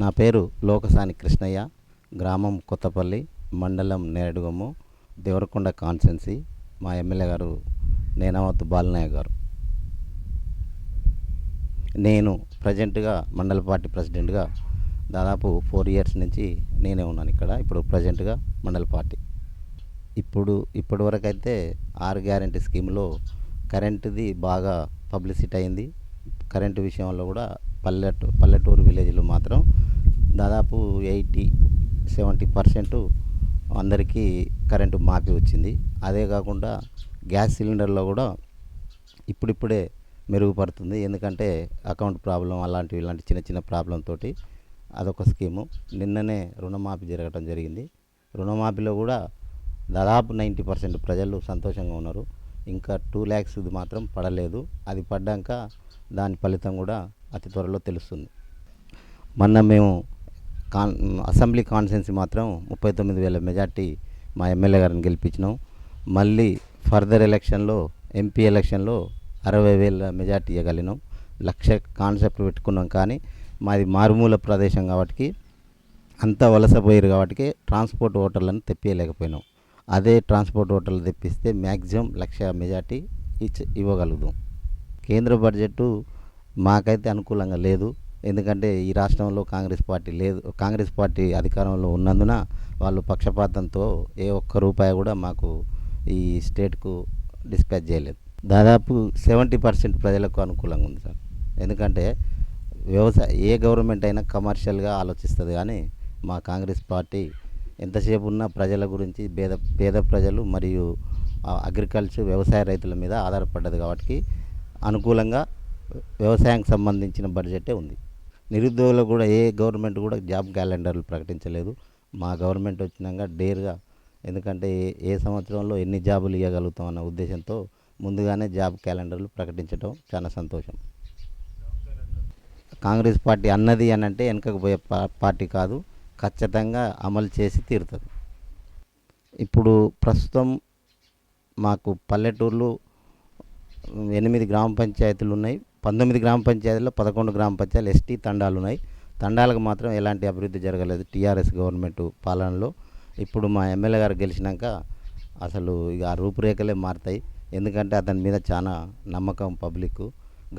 నా పేరు లోకసాని కృష్ణయ్య గ్రామం కొత్తపల్లి మండలం నేరడుగమ్ము దేవరకొండ కాన్స్టెన్సీ మా ఎమ్మెల్యే గారు నేనావత్ బాలనాయ్ గారు. నేను ప్రజెంట్గా మండల పార్టీ ప్రెసిడెంట్గా దాదాపు ఫోర్ ఇయర్స్ నుంచి నేనే ఉన్నాను ఇక్కడ ఇప్పుడు ప్రజెంట్గా మండల పార్టీ. ఇప్పుడు ఇప్పటి వరకు అయితే ఆరు గ్యారంటీ స్కీమ్లో కరెంటుది బాగా పబ్లిసిటీ అయింది. కరెంటు విషయంలో కూడా పల్లెటూ పల్లెటూరు విలేజ్లో మాత్రం దాదాపు ఎయిటీ సెవెంటీ పర్సెంట్ అందరికీ కరెంటు మాఫీ వచ్చింది. అదే కాకుండా గ్యాస్ సిలిండర్లో కూడా ఇప్పుడిప్పుడే మెరుగుపడుతుంది. ఎందుకంటే అకౌంట్ ప్రాబ్లం అలాంటివి ఇలాంటి చిన్న చిన్న ప్రాబ్లం తోటి అదొక స్కీము. నిన్ననే రుణమాఫీ జరగటం జరిగింది. రుణమాఫీలో కూడా దాదాపు నైంటీ పర్సెంట్ ప్రజలు సంతోషంగా ఉన్నారు. ఇంకా టూ ల్యాక్స్ మాత్రం పడలేదు. అది పడ్డాక దాని ఫలితం కూడా అతి త్వరలో తెలుస్తుంది. మొన్న మేము కాన్ అసెంబ్లీ కాన్స్టిట్యున్సీ మాత్రం ముప్పై తొమ్మిది వేల మెజార్టీ మా ఎమ్మెల్యే గారిని గెలిపించినాం. మళ్ళీ ఫర్దర్ ఎలక్షన్లో ఎంపీ ఎలక్షన్లో అరవై వేల మెజార్టీ ఇవ్వగలిగినాం లక్ష కాన్సెప్ట్ పెట్టుకున్నాం కానీ మాది మారుమూల ప్రదేశం కాబట్టి అంతా వలసపోయారు కాబట్టి ట్రాన్స్పోర్ట్ ఓటర్లను తెప్పియలేకపోయినాం అదే ట్రాన్స్పోర్ట్ ఓటర్లు తెప్పిస్తే మ్యాక్సిమం లక్ష మెజార్టీ ఇచ్చ ఇవ్వగలుగుతాం. కేంద్ర బడ్జెట్ మాకైతే అనుకూలంగా లేదు. ఎందుకంటే ఈ రాష్ట్రంలో కాంగ్రెస్ పార్టీ లేదు. కాంగ్రెస్ పార్టీ అధికారంలో ఉన్నందున వాళ్ళు పక్షపాతంతో ఏ ఒక్క రూపాయి కూడా మాకు ఈ స్టేట్కు డిస్పాచ్ చేయలేదు. దాదాపు సెవెంటీ పర్సెంట్ ప్రజలకు అనుకూలంగా ఉంది సార్. ఎందుకంటే వ్యవసాయ ఏ గవర్నమెంట్ అయినా కమర్షియల్గా ఆలోచిస్తుంది కానీ మా కాంగ్రెస్ పార్టీ ఎంతసేపు ఉన్న ప్రజల గురించి పేద పేద ప్రజలు మరియు అగ్రికల్చర్ వ్యవసాయ రైతుల మీద ఆధారపడ్డది కాబట్టి అనుకూలంగా వ్యవసాయానికి సంబంధించిన బడ్జెటే ఉంది. నిరుద్యోగులకు కూడా ఏ గవర్నమెంట్ కూడా జాబ్ క్యాలెండర్లు ప్రకటించలేదు. మా గవర్నమెంట్ వచ్చినాక డేర్గా ఎందుకంటే ఏ- ఏ సంవత్సరంలో ఎన్ని జాబులు ఇవ్వగలుగుతాం అన్న ఉద్దేశంతో ముందుగానే జాబ్ క్యాలెండర్లు ప్రకటించడం చాలా సంతోషం. కాంగ్రెస్ పార్టీ అన్నది అని అంటే వెనకకు పోయే పార్టీ కాదు. ఖచ్చితంగా అమలు చేసి తీరుతుంది. ఇప్పుడు ప్రస్తుతం మాకు పల్లెటూర్లు ఎనిమిది గ్రామ పంచాయతీలు ఉన్నాయి. పంతొమ్మిది గ్రామ పంచాయతీలో పదకొండు గ్రామ పంచాయతీలు ఎస్టీ తండాలు ఉన్నాయి. తండాలకు మాత్రం ఎలాంటి అభివృద్ధి జరగలేదు. టీఆర్ఎస్ గవర్నమెంట్ పాలనలో ఇప్పుడు మా ఎమ్మెల్యే గారు గెలిచినాక అసలు ఇక ఆ రూపురేఖలే మారుతాయి. ఎందుకంటే అతని మీద చాలా నమ్మకం పబ్లిక్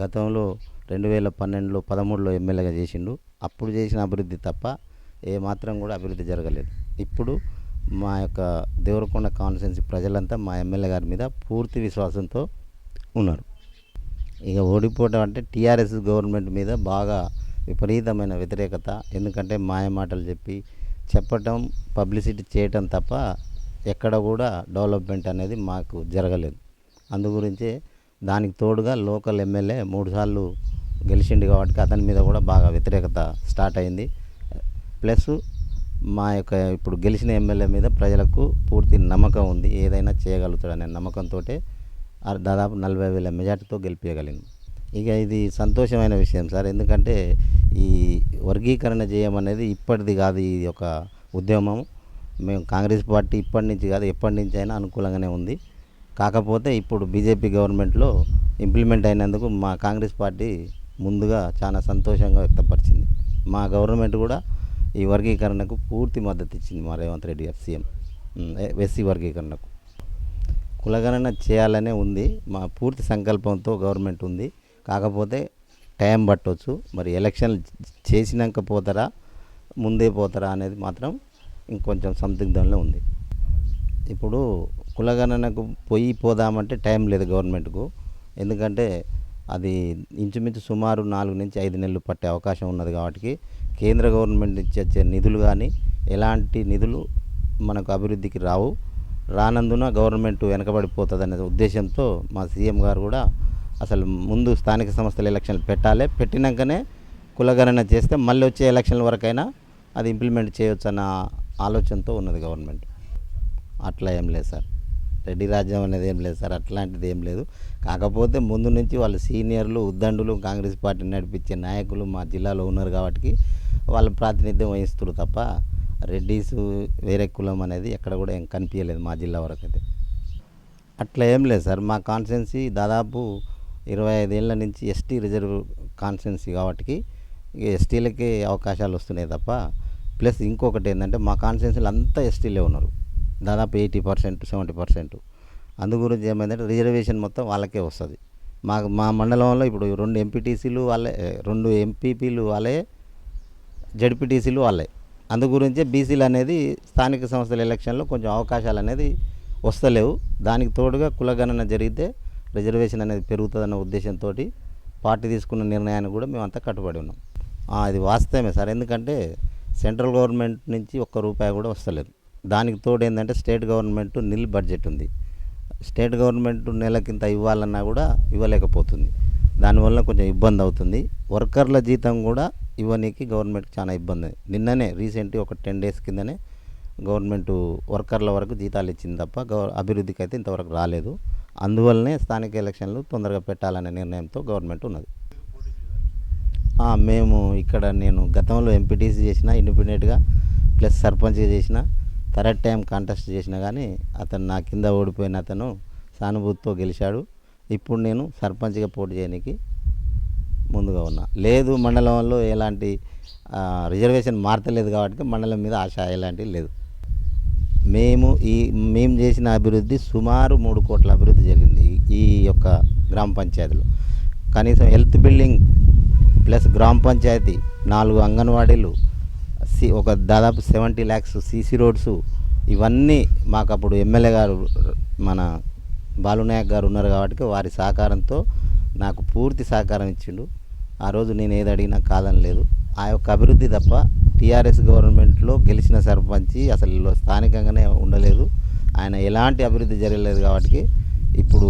గతంలో రెండు వేల పన్నెండులో పదమూడులో ఎమ్మెల్యేగా చేసిండు. అప్పుడు చేసిన అభివృద్ధి తప్ప ఏ మాత్రం కూడా అభివృద్ధి జరగలేదు. ఇప్పుడు మా యొక్క దేవరకొండ కాన్స్టిట్యున్సీ ప్రజలంతా మా ఎమ్మెల్యే గారి మీద పూర్తి విశ్వాసంతో ఉన్నారు. ఇక ఓడిపోవడం అంటే టీఆర్ఎస్ గవర్నమెంట్ మీద బాగా విపరీతమైన వ్యతిరేకత. ఎందుకంటే మాయ మాటలు చెప్పి చెప్పటం పబ్లిసిటీ చేయటం తప్ప ఎక్కడ కూడా డెవలప్మెంట్ అనేది మాకు జరగలేదు. అందు గురించే దానికి తోడుగా లోకల్ ఎమ్మెల్యే మూడుసార్లు గెలిచిండు కాబట్టి అతని మీద కూడా బాగా వ్యతిరేకత స్టార్ట్ అయింది. ప్లస్ మా యొక్క ఇప్పుడు గెలిచిన ఎమ్మెల్యే మీద ప్రజలకు పూర్తి నమ్మకం ఉంది. ఏదైనా చేయగలుగుతాడనే నమ్మకంతో దాదాపు నలభై వేల మెజార్టీతో గెలిపించగలిగింది ఇక ఇది సంతోషమైన విషయం సార్. ఎందుకంటే ఈ వర్గీకరణ చేయమనేది ఇప్పటిది కాదు ఇది ఒక ఉద్యమం. మేము కాంగ్రెస్ పార్టీ ఇప్పటి నుంచి కాదు ఎప్పటి నుంచి అయినా అనుకూలంగానే ఉంది. కాకపోతే ఇప్పుడు బీజేపీ గవర్నమెంట్లో ఇంప్లిమెంట్ అయినందుకు మా కాంగ్రెస్ పార్టీ ముందుగా చాలా సంతోషంగా వ్యక్తపరిచింది. మా గవర్నమెంట్ కూడా ఈ వర్గీకరణకు పూర్తి మద్దతు ఇచ్చింది మా రేవంత్ రెడ్డి గారు సీఎం. ఎస్సీ వర్గీకరణకు. కులగణన చేయాలనే ఉంది. మా పూర్తి సంకల్పంతో గవర్నమెంట్ ఉంది. కాకపోతే టైం పట్టవచ్చు మరి ఎలక్షన్ చేసినాక పోతారా ముందే పోతారా అనేది మాత్రం ఇంకొంచెం సందిగ్ధంలో ఉంది. ఇప్పుడు కులగణనకు పోయి పోదామంటే టైం లేదు గవర్నమెంట్కు. ఎందుకంటే అది ఇంచుమించు సుమారు నాలుగు నుంచి ఐదు నెలలు పట్టే అవకాశం ఉన్నది కాబట్టి కేంద్ర గవర్నమెంట్ నుంచి వచ్చే నిధులు కానీ ఎలాంటి నిధులు మనకు అభివృద్ధికి రావు. రానందున గవర్నమెంట్ వెనకబడిపోతుంది అనే ఉద్దేశంతో మా సీఎం గారు కూడా అసలు ముందు స్థానిక సంస్థల ఎలక్షన్లు పెట్టాలి. పెట్టినాకనే కులగణన చేస్తే మళ్ళీ వచ్చే ఎలక్షన్ల వరకైనా అది ఇంప్లిమెంట్ చేయొచ్చు అన్న ఆలోచనతో ఉన్నది గవర్నమెంట్. అట్లా ఏం లేదు సార్. రెడ్డి రాజ్యం అనేది ఏం లేదు సార్. అట్లాంటిది ఏం లేదు. కాకపోతే ముందు నుంచి వాళ్ళ సీనియర్లు ఉద్దండులు కాంగ్రెస్ పార్టీ నడిపించే నాయకులు మా జిల్లాలో ఉన్నారు కాబట్టి వాళ్ళ ప్రాతినిధ్యం వహిస్తారు తప్ప రెడ్డీస్ వేరే కులం అనేది ఎక్కడ కూడా ఏం కనిపించలేదు మా జిల్లా వరకు అయితే. అట్లా ఏం లేదు సార్ మా కాన్స్టిట్యున్సీ దాదాపు ఇరవై ఐదేళ్ళ నుంచి ఎస్టీ రిజర్వ్ కాన్స్టిట్యున్సీ కాబట్టి ఎస్టీలకి అవకాశాలు వస్తున్నాయి తప్ప ప్లస్ ఇంకొకటి ఏంటంటే మా కాన్స్టిట్యున్సీలో అంతా ఎస్టీలే ఉన్నారు. దాదాపు ఎయిటీ పర్సెంట్ సెవెంటీ పర్సెంట్. అందు గురించి ఏమైందంటే రిజర్వేషన్ మొత్తం వాళ్ళకే వస్తుంది. మా మా మండలంలో ఇప్పుడు రెండు ఎంపీటీసీలు వాళ్ళే రెండు ఎంపీపీలు వాళ్ళే జడ్పీటీసీలు వాళ్ళే. అందు గురించే బీసీలు అనేది స్థానిక సంస్థల ఎలక్షన్లో కొంచెం అవకాశాలు అనేది వస్తలేవు. దానికి తోడుగా కులగణన జరిగితే రిజర్వేషన్ అనేది పెరుగుతుందన్న ఉద్దేశంతో పార్టీ తీసుకున్న నిర్ణయాన్ని కూడా మేమంతా కట్టుబడి ఉన్నాం. అది వాస్తవమే సార్. ఎందుకంటే సెంట్రల్ గవర్నమెంట్ నుంచి ఒక్క రూపాయి కూడా వస్తలేదు. దానికి తోడు ఏంటంటే స్టేట్ గవర్నమెంట్ నిల్ బడ్జెట్ ఉంది. స్టేట్ గవర్నమెంట్ నెలకింత ఇవ్వాలన్నా కూడా ఇవ్వలేకపోతుంది. దానివల్ల కొంచెం ఇబ్బంది అవుతుంది. వర్కర్ల జీతం కూడా ఇవ్వనీకి గవర్నమెంట్ చాలా ఇబ్బంది. నిన్ననే రీసెంట్ ఒక టెన్ డేస్ కిందనే గవర్నమెంట్ వర్కర్ల వరకు జీతాలు ఇచ్చింది తప్ప గవ అభివృద్ధికి అయితే ఇంతవరకు రాలేదు. అందువల్లనే స్థానిక ఎలక్షన్లు తొందరగా పెట్టాలనే నిర్ణయంతో గవర్నమెంట్ ఉన్నది. మేము ఇక్కడ నేను గతంలో ఎంపీటీసీ చేసిన ఇండిపెండెంట్గా ప్లస్ సర్పంచ్గా చేసిన థర్డ్ టైం కాంటెస్ట్ చేసిన కానీ అతను నా కింద ఓడిపోయిన అతను సానుభూతితో గెలిచాడు. ఇప్పుడు నేను సర్పంచ్గా పోటీ చేయడానికి ముందుగా ఉన్నా. లేదు మండలంలో ఎలాంటి రిజర్వేషన్ మారతలేదు కాబట్టి మండలం మీద ఆశ ఎలాంటివి లేదు. మేము ఈ మేము చేసిన అభివృద్ధి సుమారు మూడు కోట్ల అభివృద్ధి జరిగింది ఈ- ఈ యొక్క గ్రామ పంచాయతీలో. కనీసం హెల్త్ బిల్డింగ్ ప్లస్ గ్రామ పంచాయతీ నాలుగు అంగన్వాడీలు సి ఒక దాదాపు సెవెంటీ ల్యాక్స్ సీసీ రోడ్స్ ఇవన్నీ మాకు అప్పుడు ఎమ్మెల్యే గారు మన బాలునాయక్ గారు ఉన్నారు కాబట్టి వారి సహకారంతో నాకు పూర్తి సహకారం ఇచ్చిండు. ఆ రోజు నేను ఏది అడిగినా కాదని లేదు. ఆ యొక్క అభివృద్ధి తప్ప టీఆర్ఎస్ గవర్నమెంట్లో గెలిచిన సర్పంచి అసలు స్థానికంగానే ఉండలేదు. ఆయన ఎలాంటి అభివృద్ధి జరగలేదు కాబట్టి ఇప్పుడు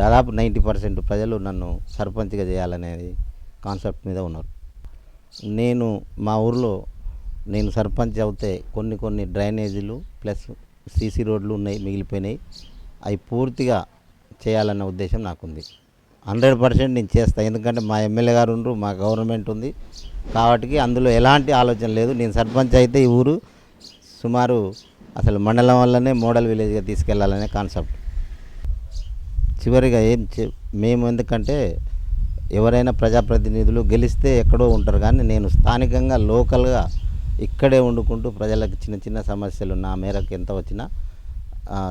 దాదాపు నైంటీ పర్సెంట్ ప్రజలు నన్ను సర్పంచ్గా చేయాలనేది కాన్సెప్ట్ మీద ఉన్నారు. నేను మా ఊర్లో నేను సర్పంచ్ అవుతే కొన్ని కొన్ని డ్రైనేజీలు ప్లస్ సీసీ రోడ్లు ఉన్నాయి మిగిలిపోయినాయి. అవి పూర్తిగా చేయాలన్న ఉద్దేశం నాకుంది. హండ్రెడ్ పర్సెంట్ నేను చేస్తాను ఎందుకంటే మా ఎమ్మెల్యే గారు ఉండరు మా గవర్నమెంట్ ఉంది. కాబట్టి అందులో ఎలాంటి ఆలోచన లేదు. నేను సర్పంచ్ అయితే ఈ ఊరు సుమారు అసలు మండలం వల్లనే మోడల్ విలేజ్గా తీసుకెళ్ళాలనే కాన్సెప్ట్. చివరిగా ఏం చే మేము ఎందుకంటే ఎవరైనా ప్రజాప్రతినిధులు గెలిస్తే ఎక్కడో ఉంటారు. కానీ నేను స్థానికంగా లోకల్గా ఇక్కడే వండుకుంటూ ప్రజలకు చిన్న చిన్న సమస్యలు నా మేరకు ఎంత వచ్చినా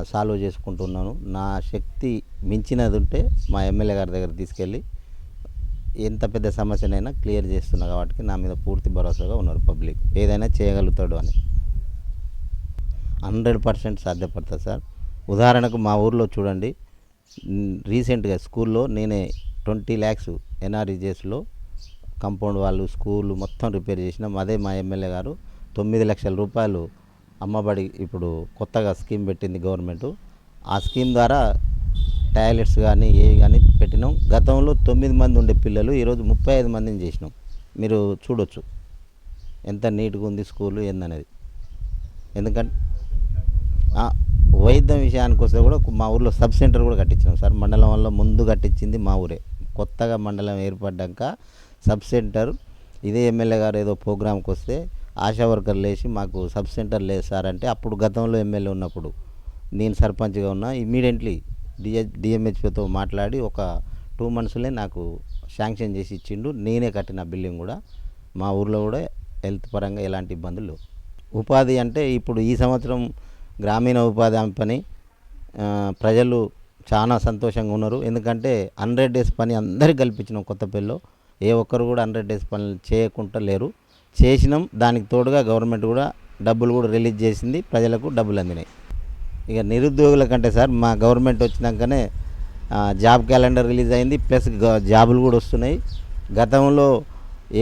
సాల్వ్ చేసుకుంటున్నాను. నా శక్తి మించినది ఉంటే మా ఎమ్మెల్యే గారి దగ్గర తీసుకెళ్ళి ఎంత పెద్ద సమస్యనైనా క్లియర్ చేస్తున్నా కాబట్టి నా మీద పూర్తి భరోసాగా ఉన్నారు పబ్లిక్. ఏదైనా చేయగలుగుతాడు అని. హండ్రెడ్ పర్సెంట్ సాధ్యపడుతుంది సార్. ఉదాహరణకు మా ఊర్లో చూడండి. రీసెంట్గా స్కూల్లో నేనే ట్వంటీ ల్యాక్స్ ఎన్ఆర్ఈజెస్లో కంపౌండ్ వాళ్ళు స్కూల్ మొత్తం రిపేర్ చేసినాం. అదే మా ఎమ్మెల్యే గారు తొమ్మిది లక్షల రూపాయలు అమ్మబడి ఇప్పుడు కొత్తగా స్కీమ్ పెట్టింది గవర్నమెంట్. ఆ స్కీమ్ ద్వారా టాయిలెట్స్ కానీ ఏవి కానీ పెట్టినాం. గతంలో తొమ్మిది మంది ఉండే పిల్లలు ఈరోజు ముప్పై ఐదు మందిని చేసినాం. మీరు చూడొచ్చు. ఎంత నీట్గా ఉంది స్కూలు ఏందనేది. ఎందుకంటే వైద్యం విషయానికి వస్తే కూడా మా ఊర్లో సబ్ సెంటర్ కూడా కట్టించినాం సార్. మండలంలో ముందు కట్టించింది మా ఊరే. కొత్తగా మండలం ఏర్పడ్డాక సబ్ సెంటర్ ఇదే ఎమ్మెల్యే గారు ఏదో ప్రోగ్రాంకి వస్తే ఆశా వర్కర్ లేచి మాకు సబ్ సెంటర్ లేదు సార్ అంటే అప్పుడు గతంలో ఎమ్మెల్యే ఉన్నప్పుడు నేను సర్పంచ్గా ఉన్నా ఇమీడియట్లీ డిఎ డిఎంహెచ్పితో మాట్లాడి ఒక టూ మంత్స్లే నాకు శాంక్షన్ చేసి ఇచ్చిండు. నేనే కట్టిన బిల్డింగ్ కూడా మా ఊర్లో కూడా హెల్త్ పరంగా ఎలాంటి ఇబ్బందులు ఉపాధి అంటే ఇప్పుడు ఈ సంవత్సరం గ్రామీణ ఉపాధి హామీ పని ప్రజలు చాలా సంతోషంగా ఉన్నారు. ఎందుకంటే హండ్రెడ్ డేస్ పని అందరికి కల్పించినాం కొత్తపల్లిలో ఏ ఒక్కరు కూడా హండ్రెడ్ డేస్ పని చేయకుండా లేరు. చేసినాం. దానికి తోడుగా గవర్నమెంట్ కూడా డబ్బులు కూడా రిలీజ్ చేసింది. ప్రజలకు డబ్బులు అందినాయి. ఇక నిరుద్యోగుల కంటే సార్ మా గవర్నమెంట్ వచ్చినాకనే జాబ్ క్యాలెండర్ రిలీజ్ అయింది. ప్లస్ జాబులు కూడా వస్తున్నాయి. గతంలో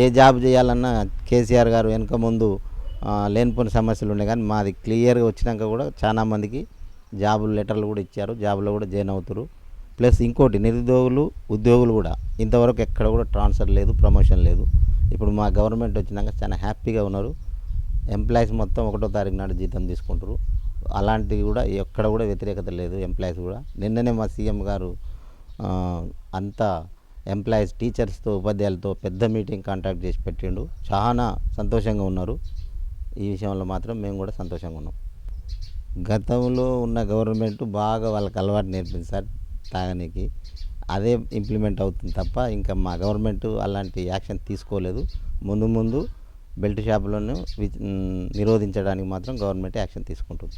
ఏ జాబ్ చేయాలన్నా కేసీఆర్ గారు వెనక ముందు లేనిపోయిన లేనిపోని సమస్యలు ఉన్నాయి కానీ మాది క్లియర్గా వచ్చినాక కూడా చాలామందికి జాబులు లెటర్లు కూడా ఇచ్చారు. జాబులో కూడా జాయిన్ అవుతారు ప్లస్ ఇంకోటి నిరుద్యోగులు ఉద్యోగులు కూడా ఇంతవరకు ఎక్కడ కూడా ట్రాన్స్ఫర్ లేదు ప్రమోషన్ లేదు. ఇప్పుడు మా గవర్నమెంట్ వచ్చినాక చాలా హ్యాపీగా ఉన్నారు. ఎంప్లాయీస్ మొత్తం ఒకటో తారీఖు నాడు జీతం తీసుకుంటారు అలాంటివి కూడా ఎక్కడ కూడా వ్యతిరేకత లేదు ఎంప్లాయీస్ కూడా. నిన్ననే మా సీఎం గారు అంతా ఎంప్లాయీస్ టీచర్స్తో ఉపాధ్యాయులతో పెద్ద మీటింగ్ కాంటాక్ట్ చేసి పెట్టిండు. చాలా సంతోషంగా ఉన్నారు. ఈ విషయంలో మాత్రం మేము కూడా సంతోషంగా ఉన్నాం. గతంలో ఉన్న గవర్నమెంట్ బాగా వాళ్ళకి అలవాటు నేర్పింది సార్ తాగనీకి. అదే ఇంప్లిమెంట్ అవుతుంది తప్ప ఇంకా మా గవర్నమెంట్ అలాంటి యాక్షన్ తీసుకోలేదు. ముందు ముందు బెల్ట్ షాపులను నిరోధించడానికి మాత్రం గవర్నమెంట్ యాక్షన్ తీసుకుంటుంది.